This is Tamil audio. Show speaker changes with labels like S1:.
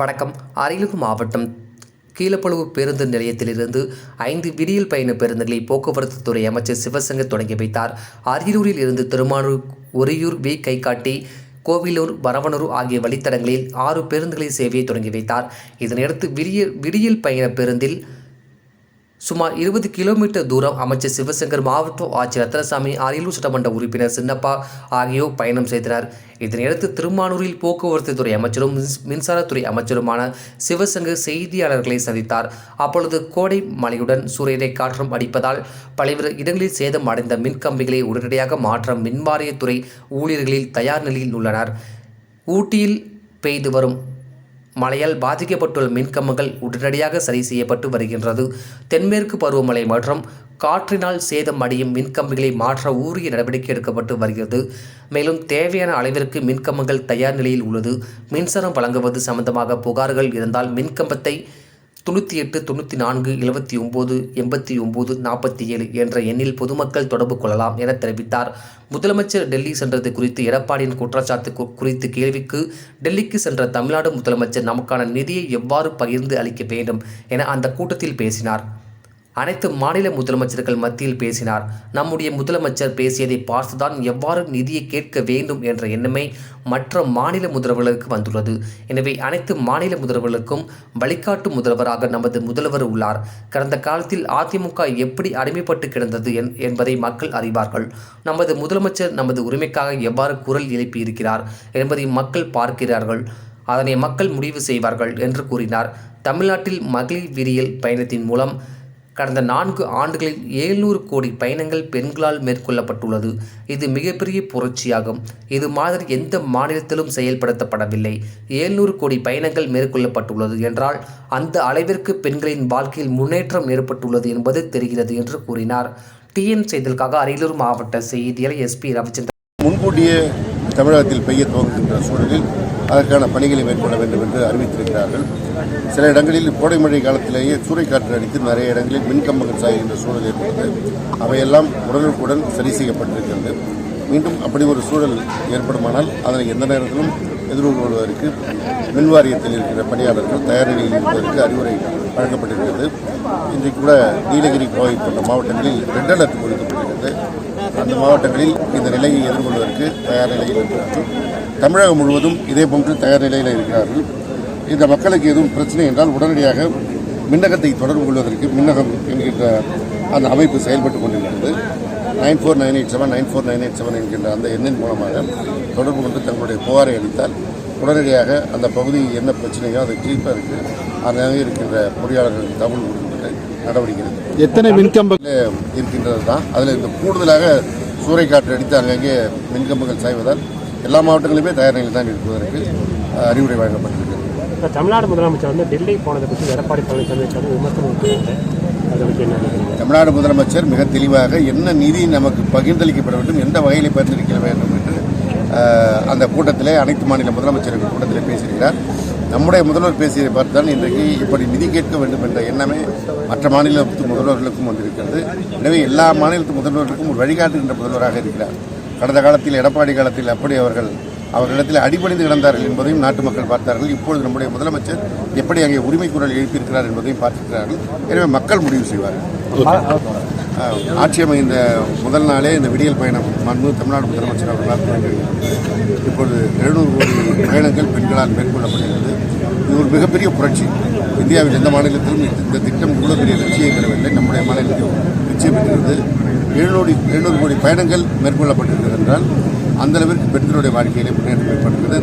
S1: வணக்கம். அரியலூர் மாவட்டம் கீழப்பழுவு பேருந்து நிலையத்திலிருந்து ஐந்து விடியல் பயண பேருந்துகளை போக்குவரத்து துறை அமைச்சர் சிவசங்கர் தொடங்கி வைத்தார். அரியலூரில் இருந்து திருமானூர் ஒரியூர் வி. கைகாட்டி கோவிலூர் வரவனூர் ஆகிய வழித்தடங்களில் ஆறு பேருந்துகளின் சேவையை தொடங்கி வைத்தார். இதனையடுத்து விடிய விடியல் பயண பேருந்தில் சுமார் இருபது கிலோமீட்டர் தூரம் அமைச்சர் சிவசங்கர் மாவட்ட ஆட்சியர் ரத்னசாமி அரியலூர் சட்டமன்ற உறுப்பினர் சின்னப்பா ஆகியோர் பயணம் செய்தனர். இதனையடுத்து திருமானூரில் போக்குவரத்து துறை அமைச்சரும் மின்சாரத்துறை அமைச்சருமான சிவசங்கர் செய்தியாளர்களை சந்தித்தார். அப்பொழுது கோடை மழையுடன் சூரியனை காற்றும் அடிப்பதால் பல்வேறு இடங்களில் சேதம் அடைந்த மின்கம்பிகளை உடனடியாக மாற்ற மின்வாரியத்துறை ஊழியர்களில் தயார் நிலையில் உள்ளனர். ஊட்டியில் பெய்து வரும் மழையால் பாதிக்கப்பட்டுள்ள மின்கம்பங்கள் உடனடியாக சரி செய்யப்பட்டு வருகின்றது. தென்மேற்கு பருவமழை மற்றும் காற்றினால் சேதம் அடையும் மின்கம்பிகளை மாற்ற உரிய நடவடிக்கை எடுக்கப்பட்டு வருகிறது. மேலும் தேவையான அளவிற்கு மின்கம்பங்கள் தயார் நிலையில் உள்ளது. மின்சாரம் வழங்குவது சம்பந்தமாக புகார்கள் இருந்தால் மின்கம்பத்தை தொண்ணூற்றி எட்டு தொண்ணூற்றி நான்கு எழுபத்தி ஒம்பது எண்பத்தி ஒம்பது நாற்பத்தி ஏழு என்ற எண்ணில் பொதுமக்கள் தொடர்பு கொள்ளலாம் என தெரிவித்தார். முதலமைச்சர் டெல்லி சென்றது குறித்து எடப்பாடியின் குற்றச்சாட்டு குறித்து கேள்விக்கு டெல்லிக்கு சென்ற தமிழ்நாடு முதலமைச்சர் நமக்கான நிதியை எவ்வாறு பகிர்ந்து அளிக்க வேண்டும் என அந்த கூட்டத்தில் பேசினார். அனைத்து மாநில முதலமைச்சர்கள் மத்தியில் பேசினார். நம்முடைய முதலமைச்சர் பேசியதை பார்த்துதான் எவ்வாறு நிதியை கேட்க வேண்டும் என்ற எண்ணமே மற்ற மாநில முதல்வர்களுக்கு வந்துள்ளது. எனவே அனைத்து மாநில முதல்வர்களுக்கும் வழிகாட்டு முதல்வராக நமது முதல்வர் உள்ளார். கடந்த காலத்தில் அதிமுக எப்படி அடிமைப்பட்டு கிடந்தது என்- என்பதை மக்கள் அறிவார்கள். நமது முதலமைச்சர் நமது உரிமைக்காக எவ்வாறு குரல் எழுப்பியிருக்கிறார் என்பதை மக்கள் பார்க்கிறார்கள். அதனை மக்கள் முடிவு செய்வார்கள் என்று கூறினார். தமிழ்நாட்டில் மகளிர் விரியல் பயணத்தின் மூலம் கடந்த நான்கு ஆண்டுகளில் ஏழ்நூறு கோடி பயணங்கள் பெண்களால் மேற்கொள்ளப்பட்டுள்ளது. இது மிகப்பெரிய புரட்சியாகும். இது மாதிரி எந்த மாநிலத்திலும் செயல்படுத்தப்படவில்லை. ஏழ்நூறு கோடி பயணங்கள் மேற்கொள்ளப்பட்டுள்ளது என்றால் அந்த அளவிற்கு பெண்களின் வாழ்க்கையில் முன்னேற்றம் ஏற்பட்டுள்ளது என்பது தெரிகிறது என்று கூறினார். டிஎன் செய்திகளுக்காக அரியலூர் மாவட்ட செய்தியாளர் எஸ்பி ரவிச்சந்திரன்.
S2: முன்கூட்டியே தமிழகத்தில் பெய்ய துவங்குகின்ற சூழலில் அதற்கான பணிகளை மேற்கொள்ள வேண்டும் என்று அறிவித்திருக்கிறார்கள். சில இடங்களில் கோடை மழை காலத்திலேயே சூறைக்காற்று அடித்து நிறைய இடங்களில் மின்கம்பங்கள் சாய்கின்ற சூழல் ஏற்பட்டது. அவையெல்லாம் உடனுக்குடன் சரி செய்யப்பட்டிருக்கிறது. மீண்டும் அப்படி ஒரு சூழல் ஏற்படுமானால் அதனை எந்த நேரத்திலும் எதிர்கொள்வதற்கு மின்வாரியத்தில் இருக்கிற பணியாளர்கள் தயார் நிலையில் இருப்பதற்கு அறிவுரை வழங்கப்பட்டிருக்கிறது. இன்றைக்கு கூட நீலகிரி கோவை போன்ற மாவட்டங்களில் ரெட் அலர்ட் கொடுக்கப்பட்டிருக்கிறது அந்த மாவட்டங்களில் இந்த நிலையை எதிர்கொள்வதற்கு தயார் நிலையில் இருக்கிறார்கள். தமிழகம் முழுவதும் இதே போன்று தயார் நிலையில் இருக்கிறார்கள். இந்த மக்களுக்கு எதுவும் பிரச்சனை என்றால் உடனடியாக மின்னகத்தை தொடர்பு கொள்வதற்கு மின்னகம் என்கின்ற அந்த அமைப்பு செயல்பட்டு கொண்டிருக்கிறது. Nine four nine eight seven nine four nine eight seven என்கின்ற அந்த எண்ணின் மூலமாக தொடர்பு கொண்டு தங்களுடைய புகாரை அளித்தால் உடனடியாக அந்த பகுதி என்ன பிரச்சனையோ அதை தீர்ப்பதற்கு அங்கே இருக்கின்ற பொறியாளர்களுக்கு தகவல் கொடுக்கப்பட்டு நடவடிக்கை எடுக்கும்
S3: எத்தனை மின்கம்ப
S2: இருக்கின்றது தான். அதில் இந்த கூடுதலாக சூறைக்காற்று அடித்து அங்கங்கே மின்கம்பங்கள் சாய்வதால் எல்லா மாவட்டங்களிலுமே தயார் நிலையில் தான் இருப்பதற்கு அறிவுரை வழங்கப்பட்டிருக்கிறது
S4: இப்போ தமிழ்நாடு முதலமைச்சர் வந்து டெல்லி போனதை பற்றி எடப்பாடி பழனிசாமி விமர்சனம்
S2: தமிழ்நாடு முதலமைச்சர் மிக தெளிவாக என்ன நிதி நமக்கு பகிர்ந்தளிக்கப்பட வேண்டும் எந்த வகையில் பகிர்ந்தளிக்க வேண்டும் என்று அந்த கூட்டத்திலே அனைத்து மாநில முதலமைச்சர்கள் கூட்டத்திலே பேசியிருக்கிறார். நம்முடைய முதல்வர் பேசியதை பார்த்துதான் இன்றைக்கு இப்படி நிதி கேட்க வேண்டும் என்ற எண்ணமே மற்ற மாநிலத்து முதல்வர்களுக்கும் வந்திருக்கிறது. எனவே எல்லா மாநிலத்து முதல்வர்களுக்கும் ஒரு வழிகாட்டுகின்ற முதல்வராக இருக்கிறார். கடந்த காலத்தில் எடப்பாடி காலத்தில் அப்படி அவர்கள் அவர்களிடத்தில் அடிபணிந்து கிடந்தார்கள் என்பதையும் நாட்டு மக்கள் பார்த்தார்கள். இப்பொழுது நம்முடைய முதலமைச்சர் எப்படி அங்கே உரிமை குரல் எழுப்பியிருக்கிறார் என்பதையும் பார்த்திருக்கிறார்கள். எனவே மக்கள் முடிவு செய்வார்கள். ஆட்சி அமைந்த முதல் நாளே இந்த விடியல் பயணம் மண்பு தமிழ்நாடு முதலமைச்சர் அவர்களால் துவங்கியிருக்கிறது இப்பொழுது எழுநூறு கோடி பயணங்கள் பெண்களால் மேற்கொள்ளப்படுகிறது. இது ஒரு மிகப்பெரிய புரட்சி. இந்தியாவில் எந்த மாநிலத்திலும் இந்த- திட்டம் இவ்வளோ பெரிய வெற்றியை பெறவில்லை. நம்முடைய மாநிலத்தில் வெற்றி பெற்றது எழுநூறு எழுநூறு கோடி பயணங்கள் மேற்கொள்ளப்பட்டிருக்கிறது என்றால் அந்த அளவிற்கு பெண்களுடைய வாழ்க்கையிலே முன்னேற்றம் ஏற்பட்டிருக்கிறது.